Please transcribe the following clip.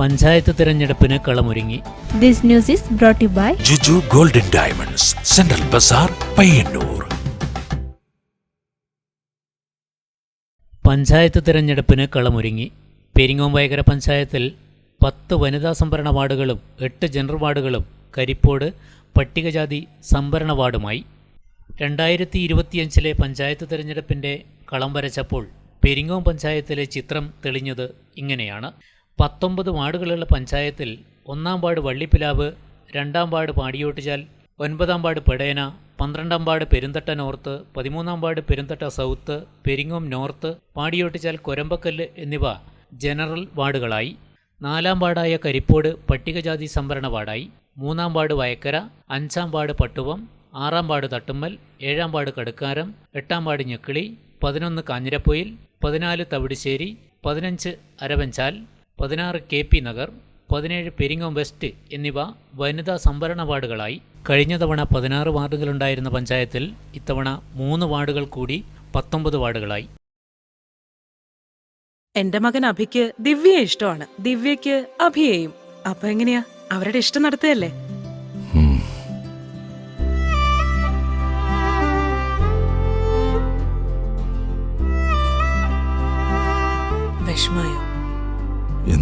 പഞ്ചായത്ത് തിരഞ്ഞെടുപ്പിന് കളമൊരുങ്ങി. This news is brought you by by Juju golden diamonds central Bazar Payyanur. Panchayat തിരഞ്ഞെടുപ്പിന് കളമൊരുങ്ങി. പെരിങ്ങോം വയകര പഞ്ചായത്തിൽ പത്ത് വനിതാ സംവരണ വാർഡുകളും എട്ട് ജനറൽ വാർഡുകളും കരിപ്പോട് പട്ടികജാതി സംവരണ വാർഡുമായി. രണ്ടായിരത്തി ഇരുപത്തിയഞ്ചിലെ പഞ്ചായത്ത് തിരഞ്ഞെടുപ്പിന്റെ കളം വരച്ചപ്പോൾ പെരിങ്ങോം പഞ്ചായത്തിലെ ചിത്രം തെളിഞ്ഞത് ഇങ്ങനെയാണ്. പത്തൊമ്പത് വാർഡുകളുള്ള പഞ്ചായത്തിൽ ഒന്നാം വാർഡ് വള്ളിപ്പിലാവ് രണ്ടാം വാർഡ് പാടിയോട്ടിച്ചാൽ ഒൻപതാം വാർഡ് പെടേന പന്ത്രണ്ടാം വാർഡ് പെരുന്തട്ട നോർത്ത് പതിമൂന്നാം ward Perunthatta south Peringome north Padiyottuchal Korambakkallu എന്നിവ ജനറൽ വാർഡുകളായി. നാലാം വാർഡായ കരിപ്പോട് പട്ടികജാതി സംവരണ വാർഡായി. മൂന്നാം വാർഡ് വയക്കര അഞ്ചാം വാർഡ് പട്ടുവം ആറാം വാർഡ് തട്ടുമ്മൽ ഏഴാം വാർഡ് കടുക്കാരം എട്ടാം വാർഡ് ഞെക്കിളി പതിനൊന്ന് കാഞ്ഞിരപ്പൊയിൽ പതിനാല് തവിടുശ്ശേരി പതിനഞ്ച് അരവഞ്ചാൽ പതിനാറ് കെ പി നഗർ പതിനേഴ് പെരിങ്ങോം വെസ്റ്റ് എന്നിവ വനിതാ സംവരണ വാർഡുകളായി കഴിഞ്ഞ തവണ പതിനാറ് വാർഡുകളുണ്ടായിരുന്ന പഞ്ചായത്തിൽ ഇത്തവണ മൂന്ന് വാർഡുകൾ കൂടി പത്തൊമ്പത് വാർഡുകളായി. എന്റെ മകൻ അഭിക്ക് ദിവ്യ ഇഷ്ടമാണ്. ദിവ്യക്ക് അഭിയെയും. അപ്പൊ എങ്ങനെയാ? അവരുടെ ഇഷ്ടം നടത്തുകയല്ലേ?